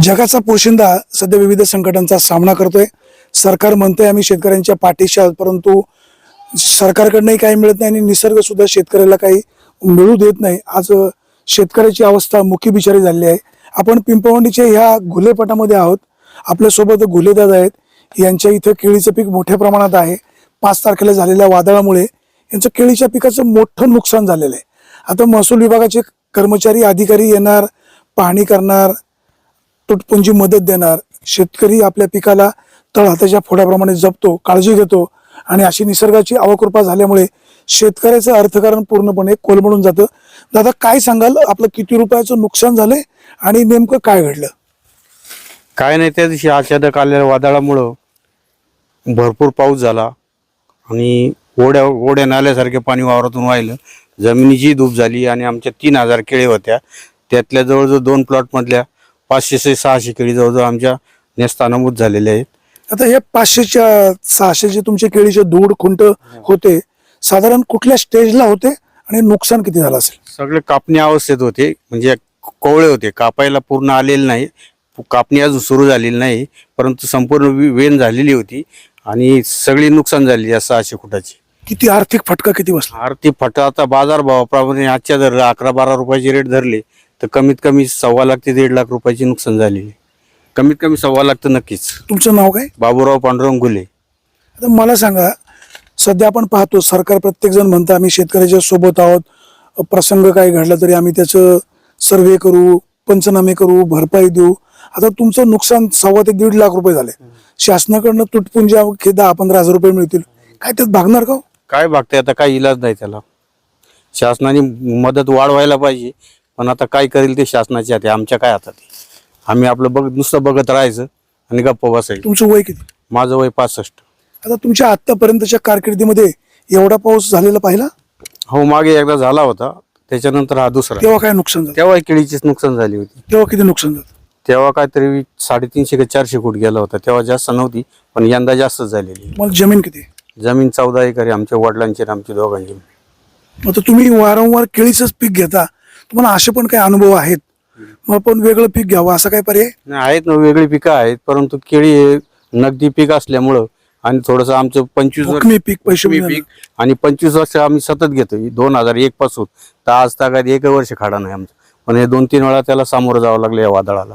जगाचा पोशिंदा सध्या विविध संकटांचा सामना करतोय. सरकार म्हणतंय आम्ही शेतकऱ्यांच्या पाठीशी आहोत परंतु सरकारकडनंही काही मिळत नाही आणि निसर्ग सुद्धा शेतकऱ्याला काही मिळू देत नाही. आज शेतकऱ्याची अवस्था मुखी बिचारी झालेली आहे. आपण पिंपवंडीच्या ह्या घुलेपटामध्ये आहोत. आपल्यासोबत घुलेदादा आहेत. यांच्या इथं केळीचं पीक मोठ्या प्रमाणात आहे. पाच तारखेला झालेल्या वादळामुळे यांचं केळीच्या पिकाचं मोठं नुकसान झालेलं आहे. आता महसूल विभागाचे कर्मचारी अधिकारी येणार पाहणी करणार तुटपुंजी मदत देणार. शेतकरी आपल्या पिकाला तळहाताच्या फोड्याप्रमाणे जपतो काळजी घेतो आणि अशी निसर्गाची अवकृपा झाल्यामुळे शेतकऱ्याचं अर्थकारण पूर्णपणे कोलमडून जातं. दादा काय सांगाल? आपलं किती रुपयाचं नुकसान झालंय आणि नेमकं काय घडलं? काय नाही त्या दिवशी अचानक आलेल्या वादळामुळं भरपूर पाऊस झाला आणि ओढ्या ओढ्या नाल्यासारखे पाणी वावरातून वाहिलं. जमिनीची धूप झाली आणि आमच्या तीन हजार केळी होत्या. त्यातल्या जवळजवळ दोन प्लॉटमधल्या पाचशे सहाशे केळी जवळजवळ आमच्या नेस्तानाभूत झालेल्या आहेत. आता हे पाचशेच्या सहाशेचे तुमचे केळीचे दूड खुंट होते साधारण कुठल्या स्टेजला होते आणि नुकसान किती झालं असेल? सगळे कापणी अवस्थेत होते. म्हणजे कोवळे होते. कापायला पूर्ण आलेले नाही. कापणी अजून सुरू झालेली नाही. परंतु संपूर्ण वे- वेण झालेली होती. आणि सगळी नुकसान झाली या सहाशे फुटाची. किती आर्थिक फटका किती बसला? आरती फट आता बाजार भावाप्रमाणे आजच्या दर अकरा बारा रुपयाचे रेट धरले. तर कमीत कमी सव्वा लाख ते दीड लाख रुपयाची नुकसान झालेली. कमीत कमी सव्वा लाख तर नक्कीच. तुमचं नाव काय? बाबूराव पांडुरंग गुले आता मला सांगा सध्या आपण पाहतो सरकार प्रत्येक जण म्हणतं आम्ही शेतकऱ्याच्या सोबत आहोत. प्रसंग काय घडला तरी आम्ही त्याचं सर्वे करू पंचनामे करू भरपाई देऊ. आता तुमचं नुकसान सव्वा ते दीड लाख रुपये झाले. शासनाकडनं तुटपुंजी अवघी दहा पंधरा हजार रुपये मिळतील. काय त्यात भागणार का हो? काय बघते आता काही इलाज नाही त्याला. शासनाने मदत वाढवायला पाहिजे. पण आता काय करेल ते शासनाच्या हाती आमच्या काय हातात आहे. आम्ही आपलं बघ नुसतं बघत राहायचं आणि गप्प बसायचं. तुमचं वय किती? माझं वय पासष्ट. आता तुमच्या आतापर्यंतच्या कारकिर्दीमध्ये एवढा पाऊस झालेला पाहिला? हो मागे एकदा झाला होता. त्याच्यानंतर हा दुसरा. तेव्हा काय नुकसान झालं? तेव्हा केळीचीच नुकसान झाली होती. तेव्हा किती नुकसान झालं? तेव्हा काहीतरी साडेतीनशे का चारशे फूट गेला होता. तेव्हा जास्त नव्हती पण यंदा जास्त झालेली तुम्हाला जमीन किती? जमीन चौदा एकर आहे आमच्या वडिलांची आणि आमची दोघांची. आता तुम्ही वारंवार केळीचंच पीक घेता. तुम्हाला असे पण काही अनुभव आहेत? मग आपण वेगळं पीक घ्यावं असा काय पर्याय? नाही, आहेत ना वेगळी पिकं आहेत परंतु केळी हे नगदी पीक असल्यामुळं आणि थोडंसं आमचं पंचवीस वर्ष हुकमी पीक पैसे हुकमी मिळाले. पीक आणि पंचवीस वर्ष आम्ही सतत घेतो. दोन हजार एक पासून. तर आज तागात एक वर्ष खाडा नाही आमचं. पण हे दोन तीन वेळा त्याला सामोरं जावं लागलं या वादळाला.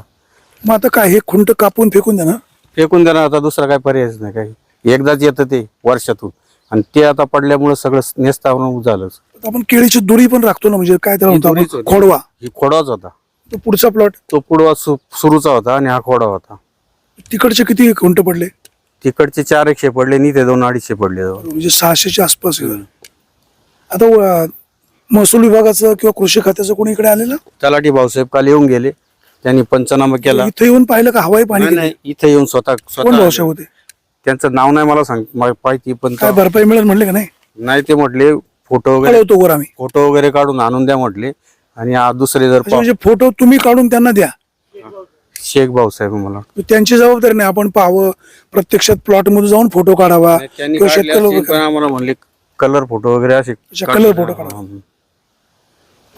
मग आता काय हे खुंट कापून फेकून देणार? फेकून देणार आता दुसरा काय पर्यायच नाही काही. एकदाच येतं ते वर्षातून. आणि ते आता पडल्यामुळं सगळं नेस्तावरून झालंच. आपण केळीची दोरी पण राखतो ना म्हणजे काय त्याला ही म्हणतो दोरीच आपण? होती. खोडवा. ही खोडाच होता. तो पुढचा प्लॉट तो पुढवा सु- सुरूचा होता आणि हा खोडा होता. तिकडचे किती खुंट पडले? तिकडचे चार एकशे पडले नि ते दोन अडीचशे पडले. जवळ. म्हणजे सहाशेच्या आसपास आहे. आता व- महसूल विभागाचं किंवा कृषी खात्याचं कोणी इकडे आलेलं? तलाठी भाऊसाहेब काल येऊन गेले. त्यांनी पंचनामा केला. इथे येऊन पाहिलं का? हवाई पाणी नाही, नाही, इथे येऊन स्वतः कोण स्वतः होते? त्यांचं नाव नाही मला सांग मा- माहिती पण काय भरपाई मिळेल म्हणले का नाही? नाही ते म्हटले फोटो वगैरे कळवतो वर आम्ही. फोटो वगैरे काढून आणून द्या म्हटले. आणि आ- दुसरे जर असे म्हणजे फोटो तुम्ही काढून त्यांना द्या. शेख भाऊसाहेब मला. त्यांची जबाबदारी नाही आपण पाहावं प्रत्यक्षात प्लॉटमध्ये जाऊन फोटो काढावा. त्यांनी किंवा काढले शेतकरी असतील, लोकं पण आम्हाला म्हणले कलर फोटो वगैरे असे अच्छा, color photo काढा.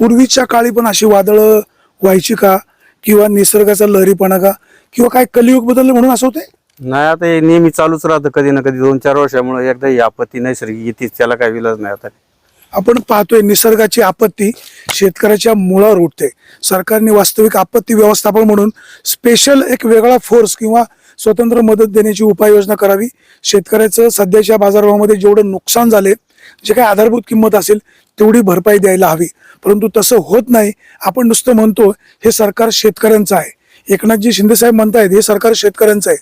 पूर्वीच्या काळी पण अशी वादळं व्हायची का? किंवा निसर्गाचा लहरीपणा का? किंवा काय कलियुग बदलले म्हणून असं होते नाही आता हे नेहमी चालूच राहतं. कधी ना कधी दोन चार वर्षामुळे एकदा ही आपत्ती नैसर्गिक येतेच त्याला काय विलाज नाही आता. आपण पाहतोय निसर्गाची आपत्ती शेतकऱ्याच्या मुळावर उठते. सरकारने वास्तविक आपत्ती व्यवस्थापन म्हणून स्पेशल एक वेगळा फोर्स किंवा स्वतंत्र मदत देण्याची उपाययोजना करावी. शेतकऱ्याचं सध्याच्या बाजारभावामध्ये जेवढं नुकसान झाले जे काही आधारभूत किंमत असेल तेवढी भरपाई द्यायला हवी. परंतु तसं होत नाही. आपण नुसतं म्हणतो हे सरकार शेतकऱ्यांचं आहे. एकनाथजी शिंदेसाहेब म्हणतायत हे सरकार शेतकऱ्यांचं आहे.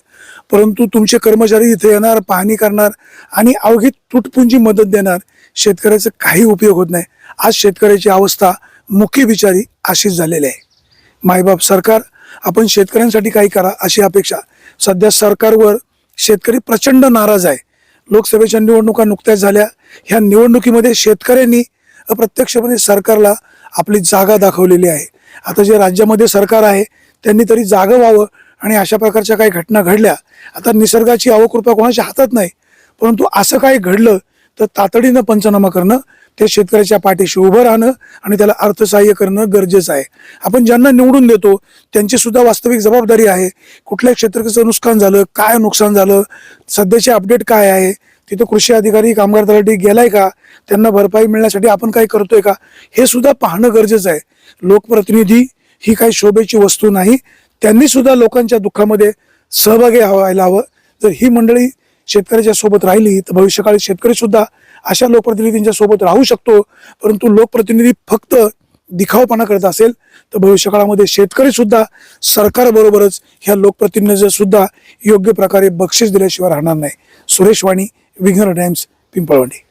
परंतु तुमचे कर्मचारी इथे येणार पाहणी करणार आणि अवघी तुटपुंजी मदत देणार शेतकऱ्याचा काही उपयोग होत नाही. आज शेतकऱ्याची अवस्था मुखी बिचारी अशीच झालेली आहे. मायबाप सरकार आपण शेतकऱ्यांसाठी काही करा अशी अपेक्षा. सध्या सरकारवर शेतकरी प्रचंड नाराज आहे. लोकसभेच्या निवडणुका नुकत्याच झाल्या. ह्या निवडणुकीमध्ये शेतकऱ्यांनी अप्रत्यक्षपणे सरकारला आपली जागा दाखवलेली आहे. आता जे राज्यामध्ये सरकार आहे त्यांनी तरी जागं व्हावं आणि अशा प्रकारच्या काही घटना घडल्या. आता निसर्गाची अवकृपा कोणाच्या हातात नाही परंतु असं काही घडलं तर तातडीनं पंचनामा करणं ते शेतकऱ्याच्या पाठीशी उभं राहणं आणि त्याला अर्थसहाय्य करणं गरजेचं आहे. आपण ज्यांना निवडून देतो त्यांची सुद्धा वास्तविक जबाबदारी आहे. कुठल्या क्षेत्राचं नुकसान झालं काय नुकसान झालं सध्याचे अपडेट काय आहे तिथं कृषी अधिकारी कामगार तलाठी गेलाय का त्यांना भरपाई मिळण्यासाठी आपण काय करतोय का? हे सुद्धा पाहणं गरजेचं आहे. लोकप्रतिनिधी ही काही शोभेची वस्तू नाही. त्यांनी सुद्धा लोकांच्या दुःखामध्ये सहभागी व्हायला हवं. जर ही मंडळी शेतकऱ्याच्या सोबत राहिली तर भविष्यकाळी शेतकरी सुद्धा अशा लोकप्रतिनिधींच्या सोबत राहू शकतो. परंतु लोकप्रतिनिधी फक्त दिखावपणा करत असेल तर भविष्यकाळामध्ये शेतकरी सुद्धा सरकारबरोबरच ह्या लोकप्रतिनिधी सुद्धा योग्य प्रकारे बक्षीस दिल्याशिवाय राहणार नाही. सुरेश वाणी विघ्नर टाइम्स पिंपळवंडी.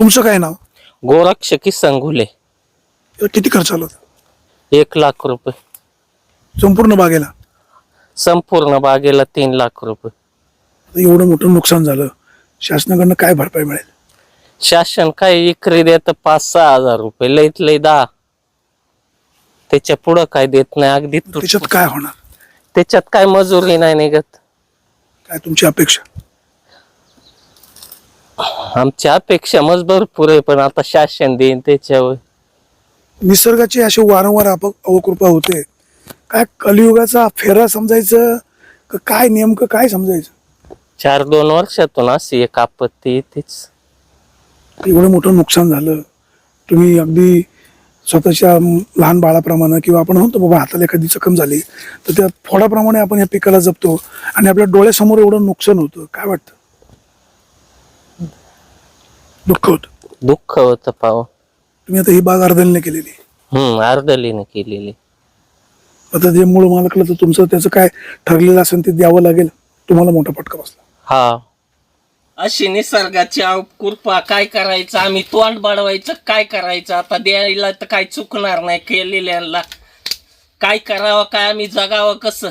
तुमचं काय नाव? गोरक्ष की संघुले किती खर्च आला होता? एक लाख रुपये. संपूर्ण बागेला? संपूर्ण बागेला तीन लाख रुपये. एवढं मोठं नुकसान झालं. शासनाकडनं काय भरपाई मिळेल? शासन काय इकरी देत पाच सहा हजार रुपये. लईत लई दहा. त्याच्या पुढं काय देत नाही. अगदी तुट- त्याच्यात काय होणार? त्याच्यात काय मजुरी नाही निघत. काय तुमची अपेक्षा? आमच्या अपेक्षा मज भरपूर आहे पण आता शासन देईन त्याच्यावर. निसर्गाची अशी वारंवार अवकृपा होते. काय कलियुगाचा फेरा समजायचं? का काय नेमकं काय समजायचं? चार दोन वर्षातून अशी एक आपत्ती येतेच. एवढं मोठं नुकसान झालं. तुम्ही अगदी स्वतःच्या लहान बाळाप्रमाणे किंवा आपण म्हणतो बाबा हाताला एखादी जखम झाली तर त्या फोडाप्रमाणे आपण या पिकाला जपतो आणि आपल्या डोळ्यासमोर एवढं नुकसान होतं. काय वाटतं? दुःख होतं दुःख होतं पाहून तुम्ही आता ही बाग अर्धलीने केलेली. हम्म अर्धलीने केलेली. आता जे मूळ मालकला तर तुमचं त्याचं काय ठरलेलं असेल ते द्यावं लागेल. तुम्हाला मोठा फटका बसला. हा. अशी निसर्गाची कृपा काय करायचं? आम्ही तोंड बाळवायचं. काय करायचं? आता द्यायला तर काय चुकणार नाही केलेल्यांना. काय करावं काय आम्ही जगावं कसं?